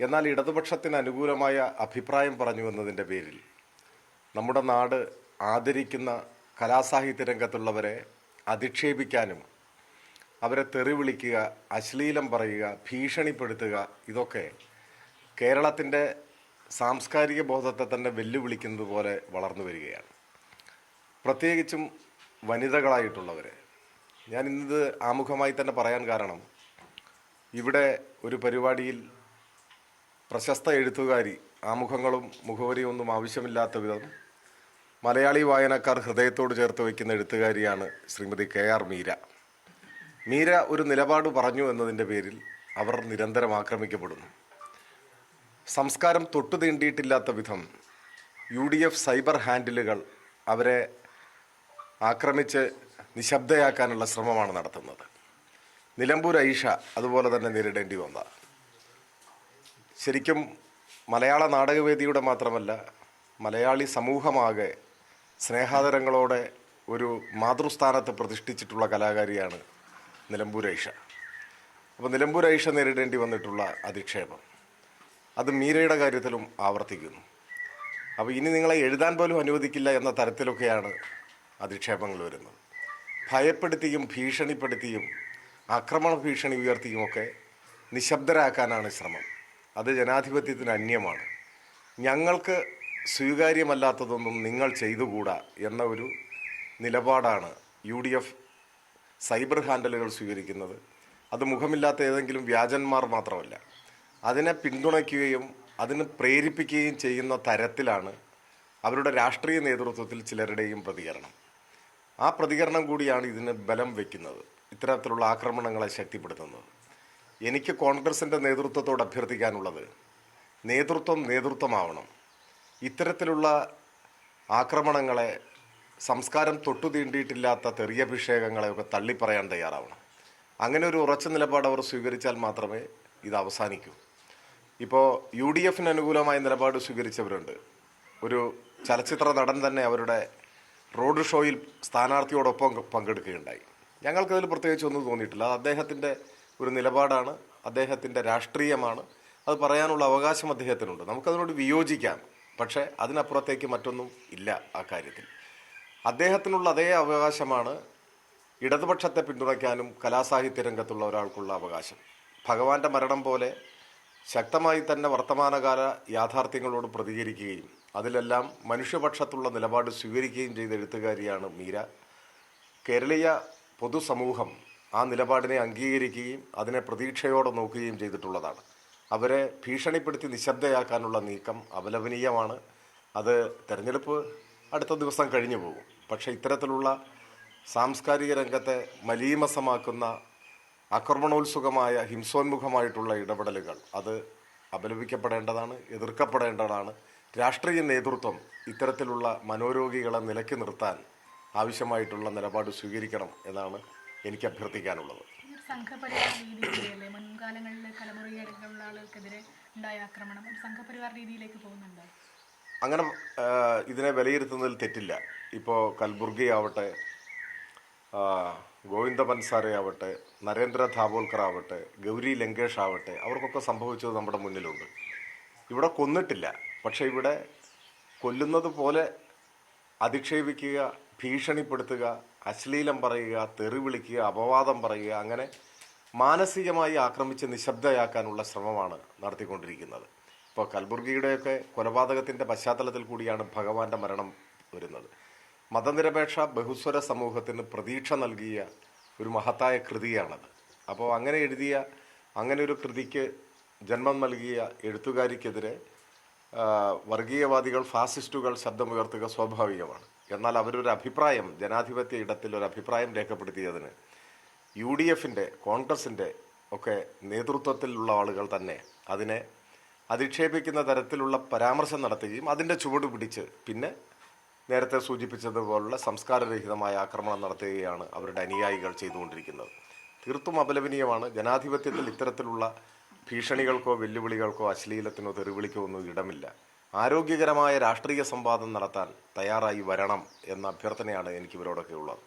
എന്നാൽ ഇടതുപക്ഷത്തിന് അനുകൂലമായ അഭിപ്രായം പറഞ്ഞു എന്നതിന്റെ പേരിൽ നമ്മുടെ നാട് ആദരിക്കുന്ന കലാസാഹിത്യ രംഗത്തുള്ളവരെ അധിക്ഷേപിക്കാനും അവരെ തെറി വിളിക്കുക അശ്ലീലം പറയുക ഭീഷണിപ്പെടുത്തുക ഇതൊക്കെ കേരളത്തിന്റെ സാംസ്കാരിക ബോധത്തെ തന്നെ വെല്ലുവിളിക്കുന്നത് പോലെ വളർന്നു വരികയാണ്. പ്രത്യേകിച്ചും വനിതകളായിട്ടുള്ളവർ ഞാൻ ഇന്നത് ആമുഖമായി തന്നെ പറയാൻ കാരണം ഇവിടെ ഒരു പരിപാടിയിൽ പ്രശസ്ത എഴുത്തുകാരി ആമുഖങ്ങളും മുഖവരിയും ഒന്നും ആവശ്യമില്ലാത്ത വിധം മലയാളി വായനക്കാർ ഹൃദയത്തോട് ചേർത്ത് വയ്ക്കുന്ന എഴുത്തുകാരിയാണ് ശ്രീമതി കെ ആർ മീര. മീര ഒരു നിലപാട് പറഞ്ഞു എന്നതിന്റെ പേരിൽ അവർ നിരന്തരം ആക്രമിക്കപ്പെടുന്നു. സംസ്കാരം തൊട്ടു തീണ്ടിയിട്ടില്ലാത്ത വിധം യു ഡി എഫ് സൈബർ ഹാൻഡിലുകൾ അവരെ ആക്രമിച്ച് നിശബ്ദയാക്കാനുള്ള ശ്രമമാണ് നടത്തുന്നത്. നിലമ്പൂർ ഐഷ അതുപോലെ തന്നെ നേരിടേണ്ടി വന്ന ശരിക്കും മലയാള നാടകവേദിയുടെ മാത്രമല്ല മലയാളി സമൂഹമാകെ സ്നേഹാദരങ്ങളോടെ ഒരു മാതൃസ്ഥാനത്ത് പ്രതിഷ്ഠിച്ചിട്ടുള്ള കലാകാരിയാണ് നിലമ്പൂർ ഐഷ. അപ്പോൾ നിലമ്പൂർ ഐഷ നേരിടേണ്ടി വന്നിട്ടുള്ള അധിക്ഷേപം അത് മീരയുടെ കാര്യത്തിലും ആവർത്തിക്കുന്നു. അപ്പോൾ ഇനി നിങ്ങളെ എഴുതാൻ പോലും അനുവദിക്കില്ല എന്ന തരത്തിലൊക്കെയാണ് അധിക്ഷേപങ്ങൾ വരുന്നത്. ഭയപ്പെടുത്തിയും ഭീഷണിപ്പെടുത്തിയും ആക്രമണ ഭീഷണി ഉയർത്തിയുമൊക്കെ നിശബ്ദരാക്കാനാണ് ശ്രമം. അത് ജനാധിപത്യത്തിന് അന്യമാണ്. ഞങ്ങൾക്ക് സ്വീകാര്യമല്ലാത്തതൊന്നും നിങ്ങൾ ചെയ്തുകൂടാ എന്ന ഒരു നിലപാടാണ് യു ഡി എഫ് സൈബർ ഹാൻഡലുകൾ സ്വീകരിക്കുന്നത്. അത് മുഖമില്ലാത്ത ഏതെങ്കിലും വ്യാജന്മാർ മാത്രമല്ല. അതിനെ പിന്തുണയ്ക്കുകയും അതിന് പ്രേരിപ്പിക്കുകയും ചെയ്യുന്ന തരത്തിലാണ് അവരുടെ രാഷ്ട്രീയ നേതൃത്വത്തിൽ ചിലരുടെയും പ്രതികരണം. ആ പ്രതികരണം കൂടിയാണ് ഇതിന് ബലം വയ്ക്കുന്നത്. ഇത്തരത്തിലുള്ള ആക്രമണങ്ങളെ ശക്തിപ്പെടുത്തുന്നത്. എനിക്ക് കോൺഗ്രസിന്റെ നേതൃത്വത്തോട് അഭ്യർത്ഥിക്കാനുള്ളത് നേതൃത്വം നേതൃത്വമാവണം. ഇത്തരത്തിലുള്ള ആക്രമണങ്ങളെ സംസ്കാരം തൊട്ടു തീണ്ടിയിട്ടില്ലാത്ത തെറിയഭിഷേകങ്ങളെയൊക്കെ തള്ളിപ്പറയാൻ തയ്യാറാവണം. അങ്ങനെ ഒരു ഉറച്ച നിലപാട് അവർ സ്വീകരിച്ചാൽ മാത്രമേ ഇത് അവസാനിക്കൂ. ഇപ്പോൾ യു ഡി എഫിന് അനുകൂലമായ നിലപാട് സ്വീകരിച്ചവരുണ്ട്. ഒരു ചലച്ചിത്ര നടൻ തന്നെ അവരുടെ റോഡ് ഷോയിൽ സ്ഥാനാർത്ഥിയോടൊപ്പം പങ്കെടുക്കുകയുണ്ടായി. ഞങ്ങൾക്കതിൽ പ്രത്യേകിച്ച് ഒന്നും തോന്നിയിട്ടില്ല. അദ്ദേഹത്തിന്റെ ഒരു നിലപാടാണ് അദ്ദേഹത്തിന്റെ രാഷ്ട്രീയമാണ്. അത് പറയാനുള്ള അവകാശം അദ്ദേഹത്തിനുണ്ട്. നമുക്കതിനോട് വിയോജിക്കാം പക്ഷേ അതിനപ്പുറത്തേക്ക് മറ്റൊന്നും ഇല്ല ആ കാര്യത്തിൽ. അദ്ദേഹത്തിനുള്ള അതേ അവകാശമാണ് ഇടതുപക്ഷത്തെ പിന്തുണയ്ക്കാനും കലാസാഹിത്യ രംഗത്തുള്ള ഒരാൾക്കുള്ള അവകാശം. ഭഗവാന്റെ മരണം പോലെ ശക്തമായി തന്നെ വർത്തമാനകാല യാഥാർത്ഥ്യങ്ങളോട് പ്രതികരിക്കുകയും അതിലെല്ലാം മനുഷ്യപക്ഷത്തുള്ള നിലപാട് സ്വീകരിക്കുകയും ചെയ്ത എഴുത്തുകാരിയാണ് മീര. കേരളീയ പൊതുസമൂഹം ആ നിലപാടിനെ അംഗീകരിക്കുകയും അതിനെ പ്രതീക്ഷയോടെ നോക്കുകയും ചെയ്തിട്ടുള്ളതാണ്. അവരെ ഭീഷണിപ്പെടുത്തി നിശബ്ദയാക്കാനുള്ള നീക്കം അപലപനീയമാണ്. അത് തെരഞ്ഞെടുപ്പ് അടുത്ത ദിവസം കഴിഞ്ഞു പോകും. പക്ഷേ ഇത്തരത്തിലുള്ള സാംസ്കാരിക രംഗത്തെ മലീമസമാക്കുന്ന ആക്രമണോത്സുകമായ ഹിംസോന്മുഖമായിട്ടുള്ള ഇടപെടലുകൾ അത് അപലപിക്കപ്പെടേണ്ടതാണ് എതിർക്കപ്പെടേണ്ടതാണ്. രാഷ്ട്രീയ നേതൃത്വം ഇത്തരത്തിലുള്ള മനോരോഗികളെ നിലക്കി നിർത്താൻ ആവശ്യമായിട്ടുള്ള നിലപാട് സ്വീകരിക്കണം എന്നാണ് എനിക്ക് അഭ്യർത്ഥിക്കാനുള്ളത്. ഒരു സംഘപരിവാർ രീതിയിലല്ലേ മുൻകാലങ്ങളിൽ തലമുറയിലുള്ള ആളുകൾക്കെതിരെ ഉണ്ടായ ആക്രമണം സംഘപരിവാർ രീതിയിലേക്ക് പോകുന്നുണ്ടോ? അങ്ങനെ ഇതിനെ വിലയിരുത്തുന്നതിൽ തെറ്റില്ല. ഇപ്പോൾ കൽബുർഗി ആവട്ടെ ഗോവിന്ദ പൻസാരെ ആവട്ടെ നരേന്ദ്ര ധാബോൽക്കർ ആവട്ടെ ഗൗരി ലങ്കേഷ് ആവട്ടെ അവർക്കൊക്കെ സംഭവിച്ചത് നമ്മുടെ മുന്നിലുണ്ട്. ഇവിടെ കൊന്നിട്ടില്ല. പക്ഷേ ഇവിടെ കൊല്ലുന്നത് പോലെ അധിക്ഷേപിക്കുക ഭീഷണിപ്പെടുത്തുക അശ്ലീലം പറയുക തെറി വിളിക്കുക അപവാദം പറയുക അങ്ങനെ മാനസികമായി ആക്രമിച്ച് നിശബ്ദയാക്കാനുള്ള ശ്രമമാണ് നടത്തിക്കൊണ്ടിരിക്കുന്നത്. ഇപ്പോൾ കൽബുർഗിയുടെയൊക്കെ കൊലപാതകത്തിന്റെ പശ്ചാത്തലത്തിൽ കൂടിയാണ് ഭഗവാന്റെ മരണം വരുന്നത്. മതനിരപേക്ഷ ബഹുസ്വര സമൂഹത്തിന് പ്രതീക്ഷ നൽകിയ ഒരു മഹത്തായ കൃതിയാണത്. അപ്പോൾ അങ്ങനെ എഴുതിയ അങ്ങനെ ഒരു കൃതിക്ക് ജന്മം നൽകിയ എഴുത്തുകാരിക്കെതിരെ വർഗീയവാദികൾ ഫാസിസ്റ്റുകൾ ശബ്ദമുയർത്തുക സ്വാഭാവികമാണ്. എന്നാൽ അവരൊരു അഭിപ്രായം ജനാധിപത്യ ഇടത്തിൽ ഒരു അഭിപ്രായം രേഖപ്പെടുത്തിയതിന് യു ഡി എഫിന്റെ കോൺഗ്രസിന്റെ ഒക്കെ നേതൃത്വത്തിലുള്ള ആളുകൾ തന്നെ അതിനെ അധിക്ഷേപിക്കുന്ന തരത്തിലുള്ള പരാമർശം നടത്തുകയും അതിന്റെ ചുവട് പിടിച്ച് പിന്നെ നേരത്തെ സൂചിപ്പിച്ചതുപോലുള്ള സംസ്കാരരഹിതമായ ആക്രമണം നടത്തുകയാണ് അവരുടെ അനുയായികൾ ചെയ്തുകൊണ്ടിരിക്കുന്നത്. തീർത്തും അപലപനീയമാണ്. ജനാധിപത്യത്തിൽ ഇത്തരത്തിലുള്ള ഭീഷണികൾക്കോ വെല്ലുവിളികൾക്കോ അശ്ലീലത്തിനോ തെറിവിളിക്കോ ഒന്നും ഇടമില്ല. ആരോഗ്യകരമായ രാഷ്ട്രീയ സംവാദം നടത്താൻ തയ്യാറായി വരണം എന്ന അഭ്യർത്ഥനയാണ് എനിക്ക് ഇവരോടൊക്കെ ഉള്ളത്.